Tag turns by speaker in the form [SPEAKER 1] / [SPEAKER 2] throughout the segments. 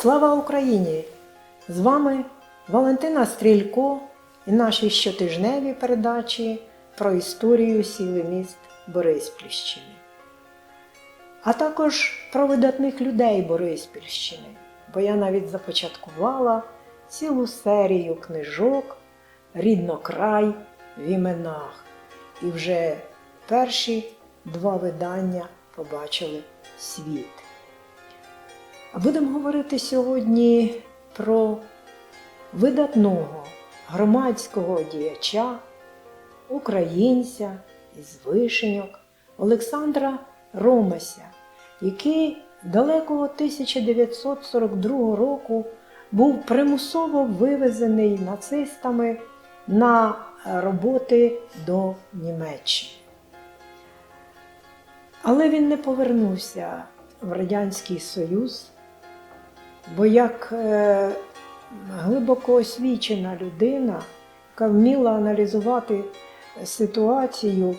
[SPEAKER 1] Слава Україні! З вами Валентина Стрілько і наші щотижневі передачі про історію сіли міст Бориспільщини, а також про видатних людей Бориспільщини, бо я навіть започаткувала цілу серію книжок Ріднокрай в іменах. І вже перші два видання побачили світ. Будемо говорити сьогодні про видатного громадського діяча, українця із вишеньок Олександра Ромася, який далекого 1942 року був примусово вивезений нацистами на роботи до Німеччини. Але він не повернувся в Радянський Союз, бо як е, глибоко освічена людина, яка вміла аналізувати ситуацію,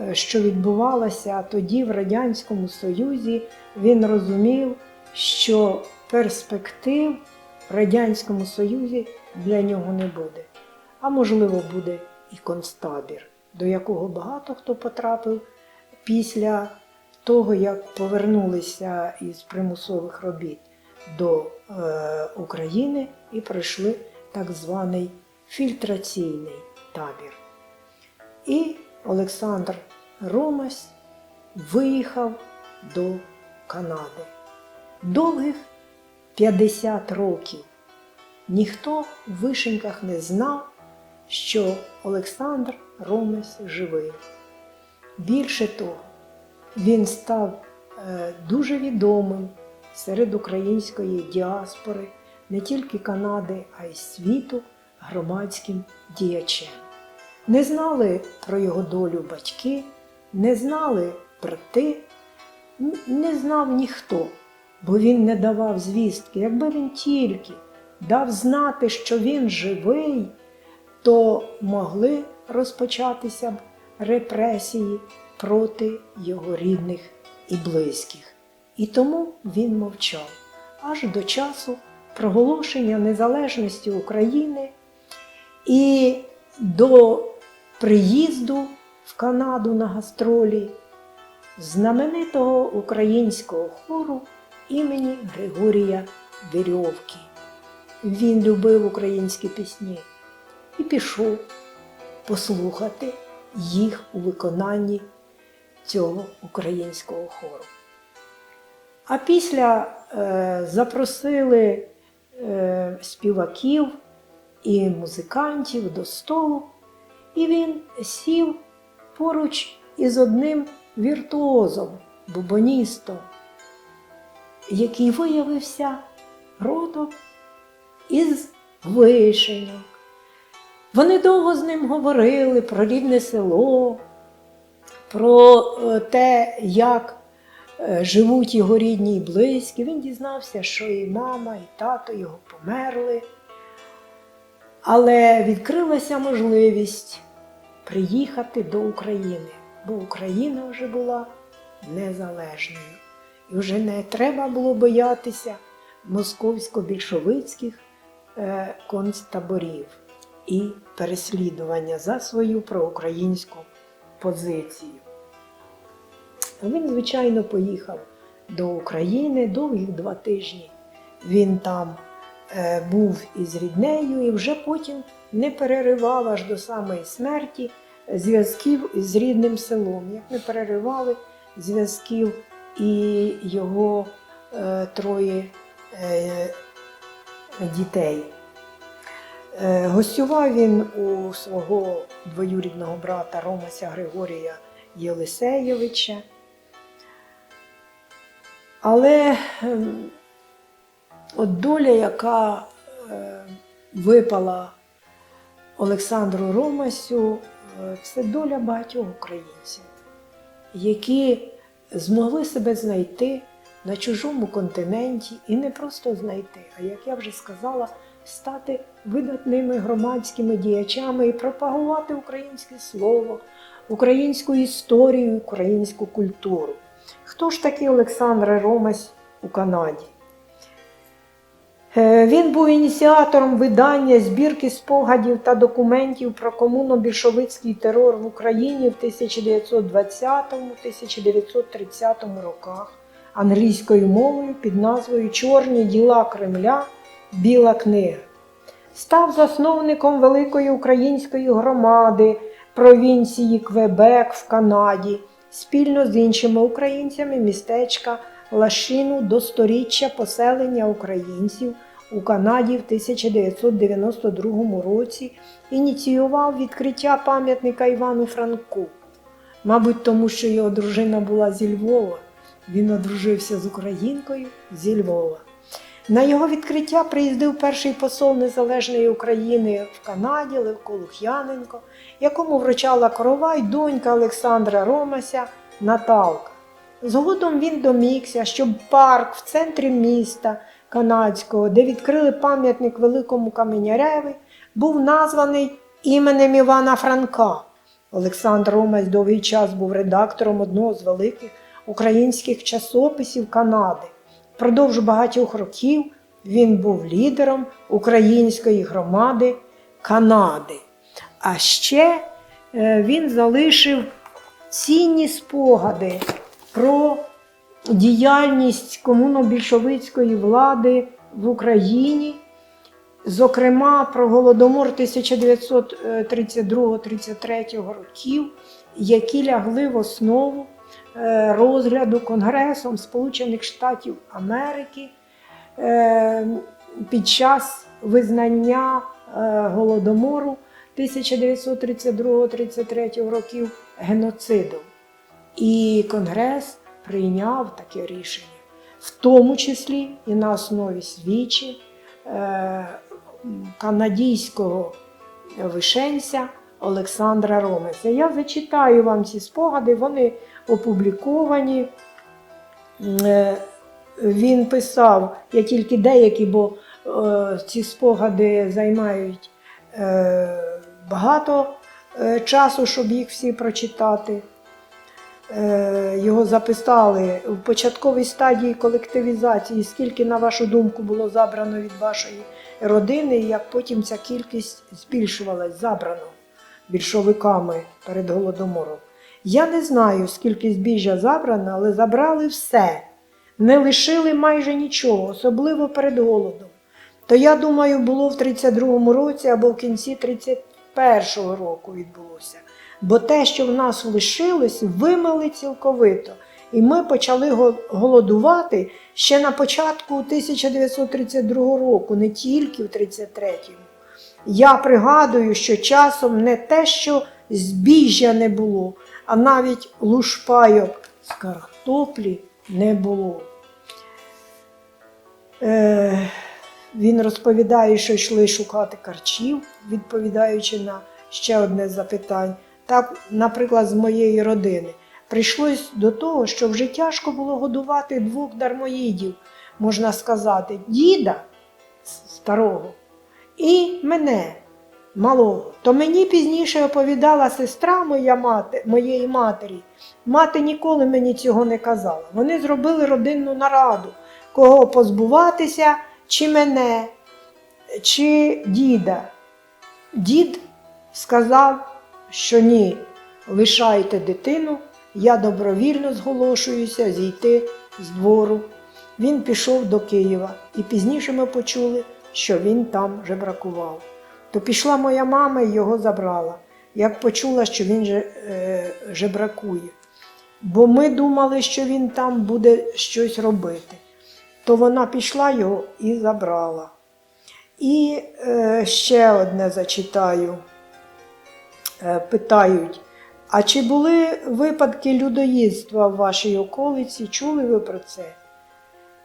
[SPEAKER 1] е, що відбувалася тоді в Радянському Союзі, він розумів, що перспектив в Радянському Союзі для нього не буде. А можливо, буде і концтабір, до якого багато хто потрапив після того, як повернулися із примусових робіт до е, України і пройшли так званий фільтраційний табір. І Олександр Ромась виїхав до Канади. Довгих 50 років ніхто в вишеньках не знав, що Олександр Ромась живий. Більше того, він став е, дуже відомим серед української діаспори не тільки Канади, а й світу громадським діячем. Не знали про його долю батьки, не знали брати, не знав ніхто, бо він не давав звістки. Якби він тільки дав знати, що він живий, то могли розпочатися б репресії проти його рідних і близьких. І тому він мовчав аж до часу проголошення незалежності України і до приїзду в Канаду на гастролі знаменитого українського хору імені Григорія Вірьовки. Він любив українські пісні і пішов послухати їх у виконанні цього українського хору. А після е, запросили е, співаків і музикантів до столу, і він сів поруч із одним віртуозом, бубоністом, який виявився родом із вишеньок. Вони довго з ним говорили про рідне село, про е, те, як живуть його рідні і близькі. Він дізнався, що і мама, і тато його померли. Але відкрилася можливість приїхати до України, бо Україна вже була незалежною. І вже не треба було боятися московсько-більшовицьких е, концтаборів і переслідування за свою проукраїнську позицію. Він, звичайно, поїхав до України довгих два тижні. Він там е, був із ріднею і вже потім не переривав аж до самої смерті зв'язків з рідним селом. Як не переривали зв'язків і його е, троє е, дітей. Е, Гостював він у свого двоюрідного брата Ромася Григорія Єлисейовича. Але ем, от доля, яка е, випала Олександру Ромасю, е, це доля багатьох українців, які змогли себе знайти на чужому континенті і не просто знайти, а як я вже сказала, стати видатними громадськими діячами і пропагувати українське слово, українську історію, українську культуру. Хто ж такий Олександр Ромась у Канаді? Е, Він був ініціатором видання збірки спогадів та документів про комуно-більшовицький терор в Україні в 1920-1930 роках англійською мовою під назвою Чорні діла Кремля Біла книга. Став засновником великої української громади провінції Квебек в Канаді спільно з іншими українцями містечка Лашину до сторіччя поселення українців у Канаді в 1992 році ініціював відкриття пам'ятника Івану Франку. Мабуть, тому що його дружина була зі Львова. Він одружився з українкою зі Львова. На його відкриття приїздив перший посол Незалежної України в Канаді Левко Лук'яненко, якому вручала корова й донька Олександра Ромася Наталка. Згодом він домігся, щоб парк в центрі міста канадського, де відкрили пам'ятник великому каменяреві, був названий іменем Івана Франка. Олександр Ромець довгий час був редактором одного з великих українських часописів Канади. Впродовж багатьох років він був лідером української громади Канади. А ще е, він залишив цінні спогади про діяльність комуно-більшовицької влади в Україні, зокрема про Голодомор 1932-33 років, які лягли в основу е, розгляду Конгресом Сполучених Штатів Америки е, під час визнання е, Голодомору 1932-33 років геноцидом. І Конгрес прийняв таке рішення, в тому числі і на основі е, канадійського вишенця Олександра Ромеса. Я зачитаю вам ці спогади, вони опубліковані. Е, Він писав, я тільки деякі, бо е, ці спогади займають е, багато часу, щоб їх всі прочитати. Його записали в початковій стадії колективізації, скільки, на вашу думку, було забрано від вашої родини, і як потім ця кількість збільшувалась, забрано більшовиками перед голодомором. Я не знаю, скільки збіжжя забрано, але забрали все, не лишили майже нічого, особливо перед голодом. То я думаю, було в 32-му році або в кінці 31-го року відбулося. Бо те, що в нас лишилось, вимили цілковито. І ми почали голодувати ще на початку 1932 року, не тільки в 33-му. Я пригадую, що часом не те, що збіжжя не було, а навіть лушпайок з картоплі не було. Е, він розповідає, що йшли шукати карчів, відповідаючи на ще одне запитання. Так, наприклад, з моєї родини. Прийшлось до того, що вже тяжко було годувати двох дармоїдів, можна сказати, діда старого і мене, малого. То мені пізніше оповідала сестра моя мати, моєї матері. Мати ніколи мені цього не казала. Вони зробили родинну нараду, кого позбуватися, чи мене, чи діда. Дід сказав, що ні, лишайте дитину, я добровільно зголошуюся зійти з двору. Він пішов до Києва, і пізніше ми почули, що він там жебракував. То пішла моя мама і його забрала, як почула, що він же, е, жебракує. Бо ми думали, що він там буде щось робити. То вона пішла його і забрала. І е, ще одне зачитаю. Е, питають, а чи були випадки людоїдства в вашій околиці? Чули ви про це?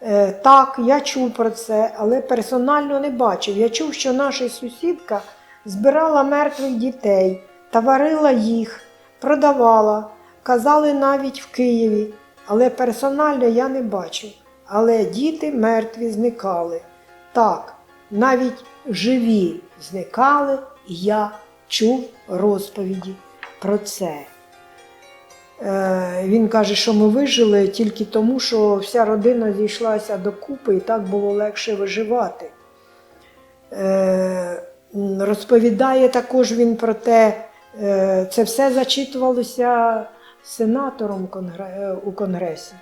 [SPEAKER 1] Е, так, я чув про це, але персонально не бачив. Я чув, що наша сусідка збирала мертвих дітей та їх, продавала, казали навіть в Києві, але персонально я не бачив. Але діти мертві зникали. Так, навіть живі зникали, і я чув розповіді про це. Е, Він каже, що ми вижили тільки тому, що вся родина зійшлася докупи і так було легше виживати. Е, розповідає також він про те, е, це все зачитувалося сенатором у Конгресі.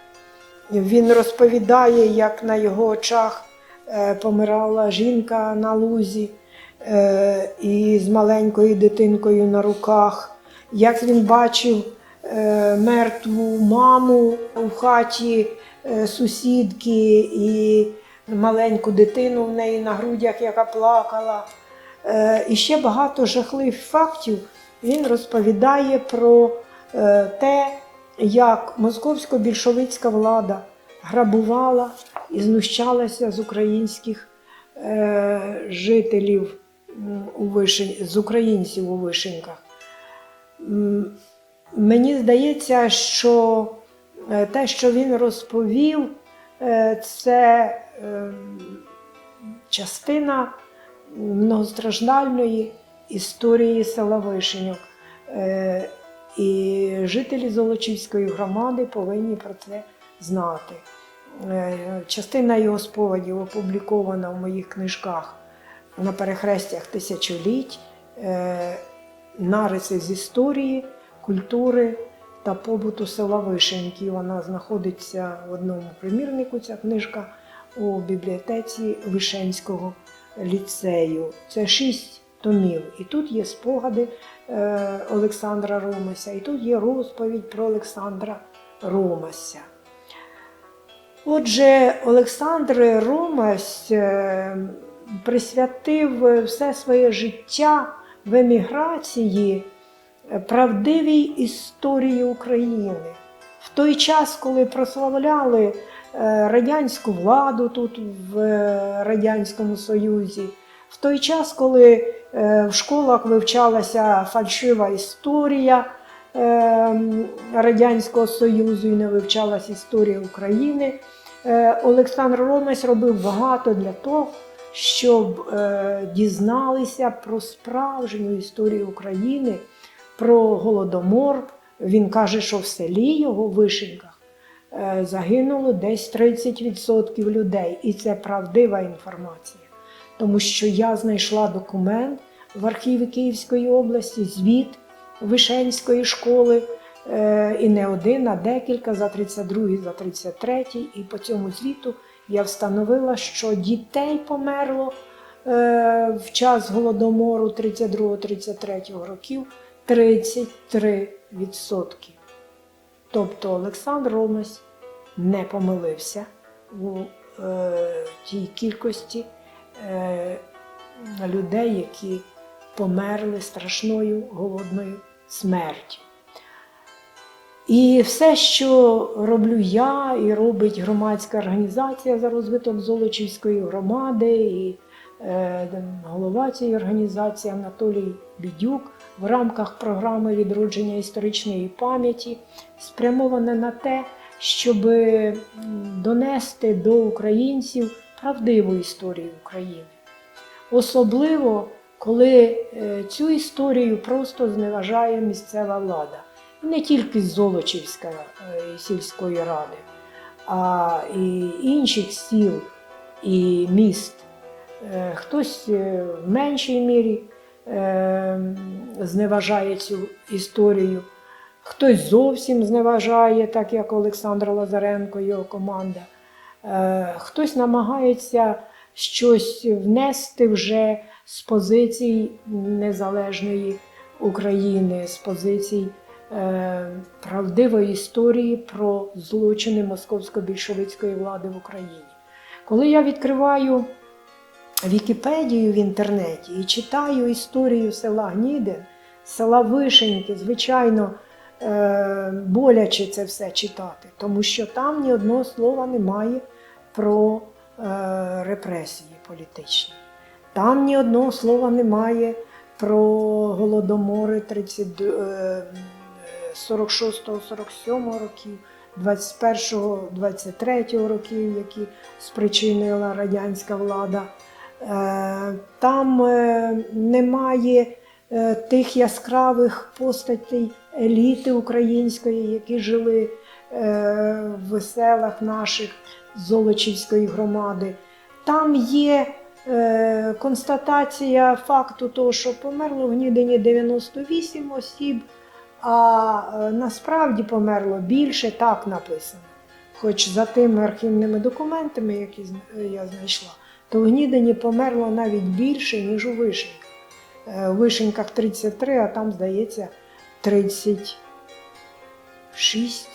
[SPEAKER 1] Він розповідає, як на його очах помирала жінка на лузі і з маленькою дитинкою на руках, як він бачив мертву маму у хаті е, сусідки і маленьку дитину в неї на грудях, яка плакала. Е, І ще багато жахливих фактів він розповідає про е, те, як московсько-більшовицька влада грабувала і знущалася з українських е, жителів у Вишень, з українців у вишеньках. Мені здається, що е, те, що він розповів, е, це е, частина многостраждальної історії села Вишеньок. І жителі Золочівської громади повинні про це знати. Частина його спогадів опублікована в моїх книжках на перехрестях тисячоліть, нариси з історії, культури та побуту села Вишеньки. Вона знаходиться в одному примірнику, ця книжка у бібліотеці Вишенського ліцею. Це шість томів. І тут є спогади е, Олександра Ромася, і тут є розповідь про Олександра Ромася. Отже, Олександр Ромась е, присвятив все своє життя в еміграції правдивій історії України. В той час, коли прославляли е, радянську владу тут в е, Радянському Союзі, в той час, коли е, в школах вивчалася фальшива історія Радянського Союзу і не вивчалася історія України, Олександр Ромець робив багато для того, щоб дізналися про справжню історію України, про голодомор. Він каже, що в селі його в Вишеньках е, загинуло десь 30% людей, і це правдива інформація. Тому що я знайшла документ в архіві Київської області, звіт Вишенської школи, е, і не один, а декілька за 32, за 33. І по цьому звіту я встановила, що дітей померло е, в час голодомору 32-33 років 33%. Тобто Олександр Ромась не помилився у е, тій кількості е, людей, які померли страшною голодною смертю. І все, що роблю я, і робить громадська організація за розвиток Золочівської громади, і голова цієї організації Анатолій Бідюк в рамках програми відродження історичної пам'яті спрямоване на те, щоб донести до українців правдиву історію України. Особливо, коли е, цю історію просто зневажає місцева влада. Не тільки Золочівська е, сільської ради, а і інших сіл і міст. Е, Хтось е, в меншій мірі е, зневажає цю історію, хтось зовсім зневажає, так як Олександр Лазаренко, і його команда. Хтось намагається щось внести вже з позицій незалежної України, з позицій правдивої історії про злочини московсько-більшовицької влади в Україні. Коли я відкриваю Вікіпедію в інтернеті і читаю історію села Гнідин, села Вишеньки, звичайно, е, боляче це все читати, тому що там ні одного слова немає про е, репресії політичні. Там ні одного слова немає про голодомори 30, е, 46-47 років, 21-23 років, які спричинила радянська влада. Е, Там е, немає е, тих яскравих постатей еліти української, які жили в селах наших Золочівської громади. Там є констатація факту того, що померло в Гнідині 98 осіб, а насправді померло більше, так написано. Хоч за тими архівними документами, які я знайшла, то в Гнідині померло навіть більше, ніж у Вишеньках. У Вишеньках 33, а там, здається, 36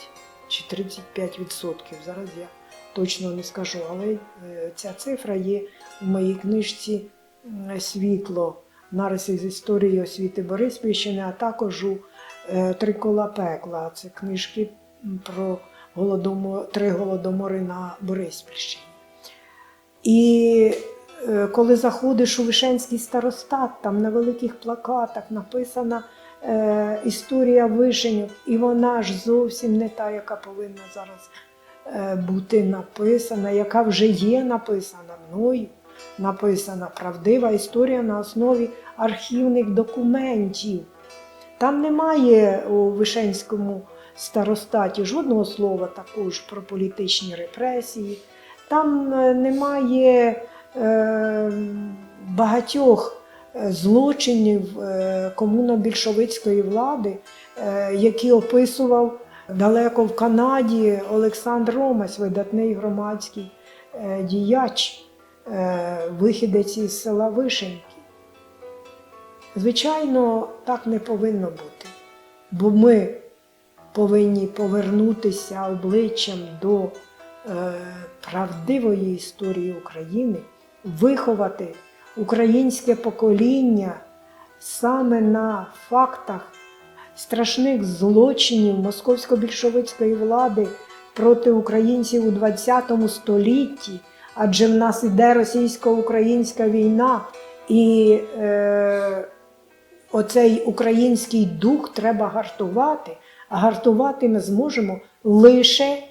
[SPEAKER 1] чи 35 відсотків. Зараз я точно не скажу, але е, ця цифра є в моїй книжці Світло нариси з історії освіти Бориспільщини, а також у е, Три кола пекла. Це книжки про голодомо... три голодомори на Бориспільщині. І е, коли заходиш у Вишенський старостат, там на великих плакатах написана е, історія вишеньок, і вона ж зовсім не та, яка повинна зараз е, бути написана, яка вже є написана мною. Написана правдива історія на основі архівних документів. Там немає у Вишенському старостаті жодного слова також про політичні репресії. Там е, немає е, багатьох е, злочинів е, комуно-більшовицької влади, е, які описував далеко в Канаді Олександр Ромась, видатний громадський е, діяч, е, вихідець із села Вишеньки. Звичайно, так не повинно бути, бо ми повинні повернутися обличчям до правдивої історії України, виховати українське покоління саме на фактах страшних злочинів московсько-більшовицької влади проти українців у ХХ столітті, адже в нас іде російсько-українська війна, і е, оцей український дух треба гартувати, а гартувати ми зможемо лише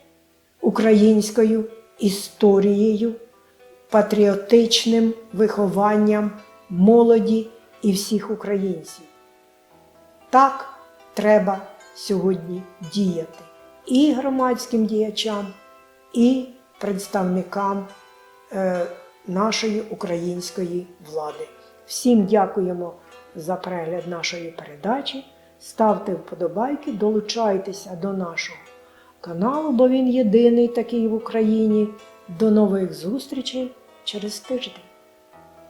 [SPEAKER 1] українською історією, патріотичним вихованням молоді і всіх українців. Так треба сьогодні діяти і громадським діячам, і представникам е, нашої української влади. Всім дякуємо за перегляд нашої передачі. Ставте вподобайки, долучайтеся до нашого каналу, бо він єдиний такий в Україні. До нових зустрічей через тиждень.